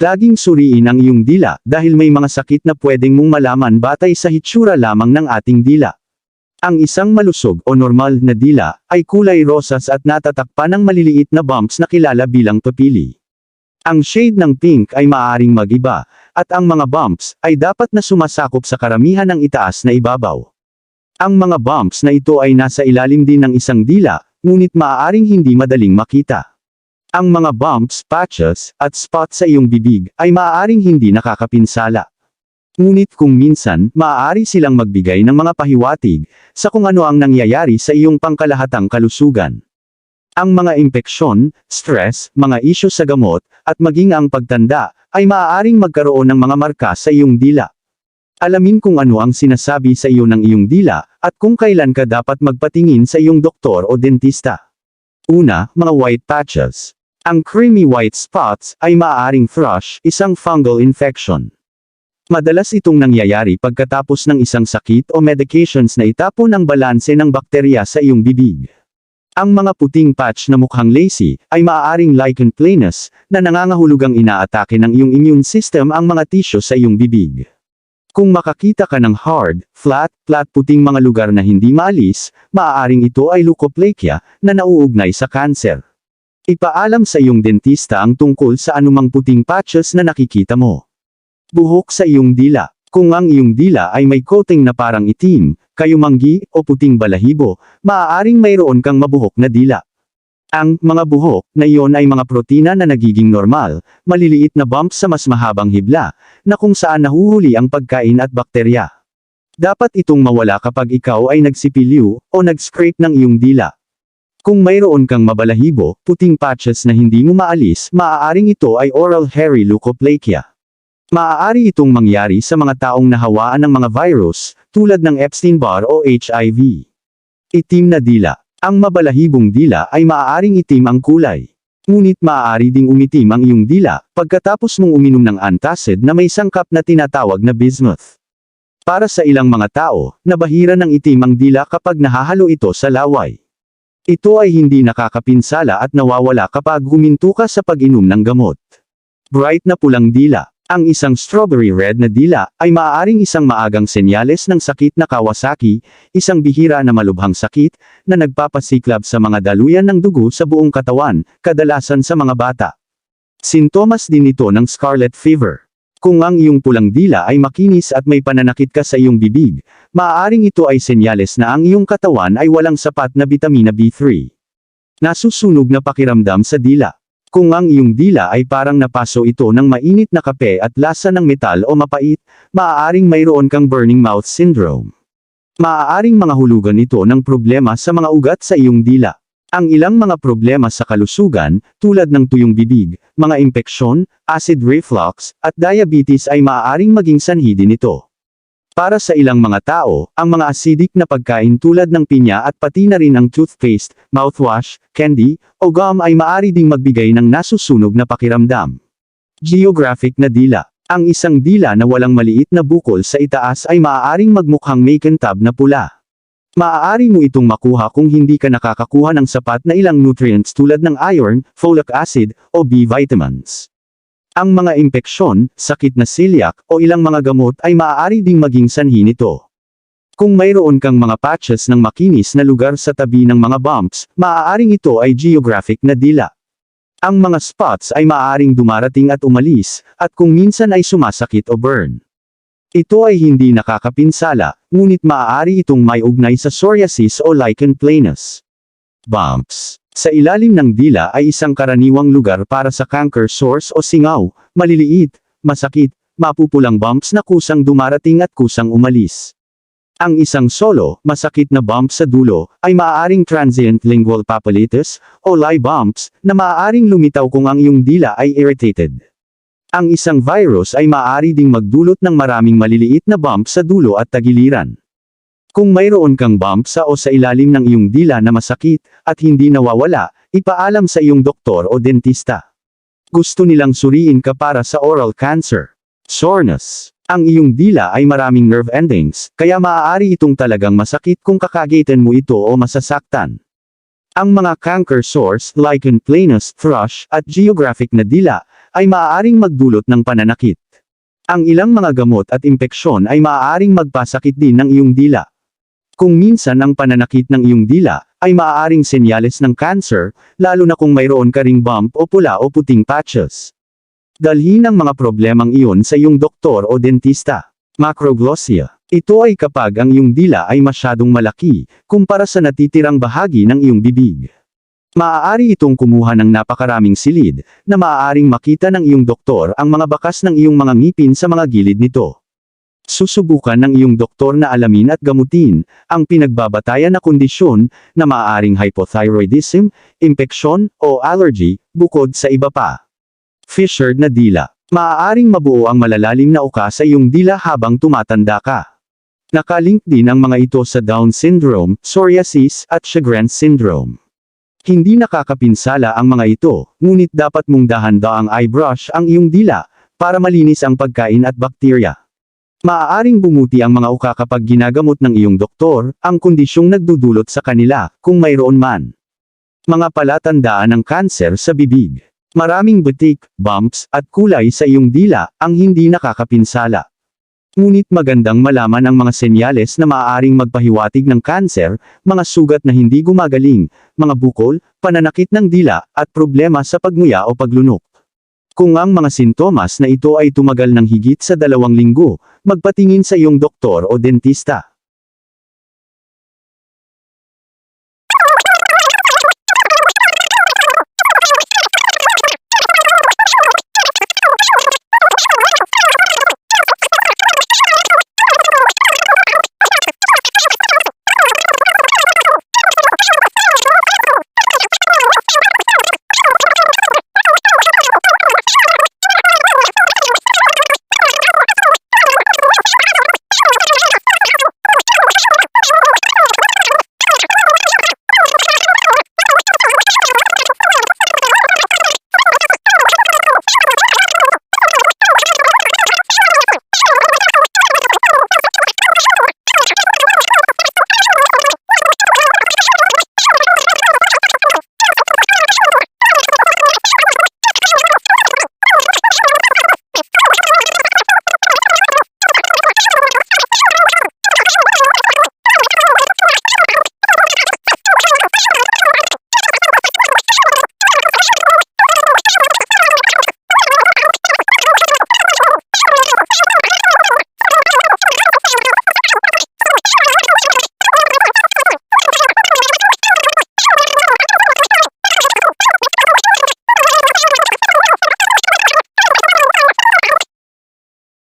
Laging suriin ang iyong dila dahil may mga sakit na pwedeng mong malaman batay sa hitsura lamang ng ating dila. Ang isang malusog o normal na dila ay kulay rosas at natatakpan ng maliliit na bumps na kilala bilang papili. Ang shade ng pink ay maaaring magiba, at ang mga bumps ay dapat na sumasakop sa karamihan ng itaas na ibabaw. Ang mga bumps na ito ay nasa ilalim din ng isang dila, ngunit maaaring hindi madaling makita. Ang mga bumps, patches, at spots sa iyong bibig ay maaaring hindi nakakapinsala. Ngunit kung minsan, maaari silang magbigay ng mga pahiwatig sa kung ano ang nangyayari sa iyong pangkalahatang kalusugan. Ang mga impeksyon, stress, mga isyo sa gamot, at maging ang pagtanda, ay maaaring magkaroon ng mga marka sa iyong dila. Alamin kung ano ang sinasabi sa iyo ng iyong dila, at kung kailan ka dapat magpatingin sa iyong doktor o dentista. Una, mga white patches. Ang creamy white spots ay maaaring thrush, isang fungal infection. Madalas itong nangyayari pagkatapos ng isang sakit o medications na itapon ang balanse ng bakterya sa iyong bibig. Ang mga puting patch na mukhang lacy ay maaaring lichen planus na nangangahulugang inaatake ng iyong immune system ang mga tisyo sa iyong bibig. Kung makakita ka ng hard, flat, flat puting mga lugar na hindi maalis, maaaring ito ay leukoplakia na nauugnay sa cancer. Ipaalam sa iyong dentista ang tungkol sa anumang puting patches na nakikita mo. Buhok sa iyong dila. Kung ang iyong dila ay may coating na parang itim, kayumanggi, o puting balahibo, maaaring mayroon kang mabuhok na dila. Ang mga buhok na iyon ay mga protina na nagiging normal, maliliit na bumps sa mas mahabang hibla, na kung saan nahuhuli ang pagkain at bakterya. Dapat itong mawala kapag ikaw ay nagsipilyo o nag-scrape ng iyong dila. Kung mayroon kang mabalahibo, puting patches na hindi mo maalis, maaaring ito ay oral hairy leukoplakia. Maaari itong mangyari sa mga taong nahawaan ng mga virus, tulad ng Epstein-Barr o HIV. Itim na dila. Ang mabalahibong dila ay maaaring itim ang kulay. Ngunit maaari ding umitim ang iyong dila, pagkatapos mong uminom ng antacid na may sangkap na tinatawag na bismuth. Para sa ilang mga tao, nabahira ng itim ang dila kapag nahahalo ito sa laway. Ito ay hindi nakakapinsala at nawawala kapag huminto ka sa pag-inom ng gamot. Bright na pulang dila. Ang isang strawberry red na dila ay maaaring isang maagang senyales ng sakit na Kawasaki, isang bihira na malubhang sakit na nagpapasiklab sa mga daluyan ng dugo sa buong katawan, kadalasan sa mga bata. Sintomas din ito ng scarlet fever. Kung ang iyong pulang dila ay makinis at may pananakit ka sa iyong bibig, maaaring ito ay senyales na ang iyong katawan ay walang sapat na bitamina B3. Nasusunog na pakiramdam sa dila. Kung ang iyong dila ay parang napaso ito ng mainit na kape at lasa ng metal o mapait, maaaring mayroon kang burning mouth syndrome. Maaaring mga hulugan ito ng problema sa mga ugat sa iyong dila. Ang ilang mga problema sa kalusugan, tulad ng tuyong bibig, mga impeksyon, acid reflux, at diabetes ay maaaring maging sanhi din ito. Para sa ilang mga tao, ang mga acidic na pagkain tulad ng pinya at pati na rin ang toothpaste, mouthwash, candy, o gum ay maari ding magbigay ng nasusunog na pakiramdam. Geographic na dila. Ang isang dila na walang maliit na bukol sa itaas ay maaaring magmukhang may kintab na pula. Maaari mo itong makuha kung hindi ka nakakakuha ng sapat na ilang nutrients tulad ng iron, folic acid, o B vitamins. Ang mga impeksyon, sakit na celiac, o ilang mga gamot ay maaari ding maging sanhi nito. Kung mayroon kang mga patches ng makinis na lugar sa tabi ng mga bumps, maaaring ito ay geographic na dila. Ang mga spots ay maaaring dumarating at umalis, at kung minsan ay sumasakit o burn. Ito ay hindi nakakapinsala, ngunit maaari itong may ugnay sa psoriasis o lichen planus. Bumps. Sa ilalim ng dila ay isang karaniwang lugar para sa canker sores o singaw, maliliit, masakit, mapupulang bumps na kusang dumarating at kusang umalis. Ang isang solo, masakit na bump sa dulo, ay maaaring transient lingual papillitis, o lie bumps, na maaaring lumitaw kung ang iyong dila ay irritated. Ang isang virus ay maaari ding magdulot ng maraming maliliit na bump sa dulo at tagiliran. Kung mayroon kang bump sa o sa ilalim ng iyong dila na masakit, at hindi nawawala, ipaalam sa iyong doktor o dentista. Gusto nilang suriin ka para sa oral cancer. Soreness. Ang iyong dila ay maraming nerve endings, kaya maaari itong talagang masakit kung kakagatin mo ito o masasaktan. Ang mga canker sores, lichen planus, thrush, at geographic na dila, ay maaaring magdulot ng pananakit. Ang ilang mga gamot at impeksyon ay maaaring magpasakit din ng iyong dila. Kung minsan ang pananakit ng iyong dila ay maaaring senyales ng cancer, lalo na kung mayroon ka ring bump o pula o puting patches. Dalhin ang mga problemang iyon sa iyong doktor o dentista. Macroglossia. Ito ay kapag ang iyong dila ay masyadong malaki, kumpara sa natitirang bahagi ng iyong bibig. Maaari itong kumuha ng napakaraming silid, na maaaring makita ng iyong doktor ang mga bakas ng iyong mga ngipin sa mga gilid nito. Susubukan ng iyong doktor na alamin at gamutin, ang pinagbabatayan na kondisyon, na maaaring hypothyroidism, impeksyon, o allergy, bukod sa iba pa. Fissured na dila. Maaaring mabuo ang malalalim na uka sa iyong dila habang tumatanda ka. Nakalink din ang mga ito sa Down syndrome, psoriasis, at Sjogren's syndrome. Hindi nakakapinsala ang mga ito, ngunit dapat mong dahan-daang eyebrush ang iyong dila, para malinis ang pagkain at bakterya. Maaaring bumuti ang mga uka kapag ginagamot ng iyong doktor, ang kondisyong nagdudulot sa kanila, kung mayroon man. Mga palatandaan ng kanser sa bibig. Maraming butik, bumps, at kulay sa iyong dila, ang hindi nakakapinsala. Ngunit magandang malaman ang mga senyales na maaaring magpahiwatig ng kanser, mga sugat na hindi gumagaling, mga bukol, pananakit ng dila, at problema sa pagmuya o paglunok. Kung ang mga sintomas na ito ay tumagal ng higit sa dalawang linggo, magpatingin sa iyong doktor o dentista.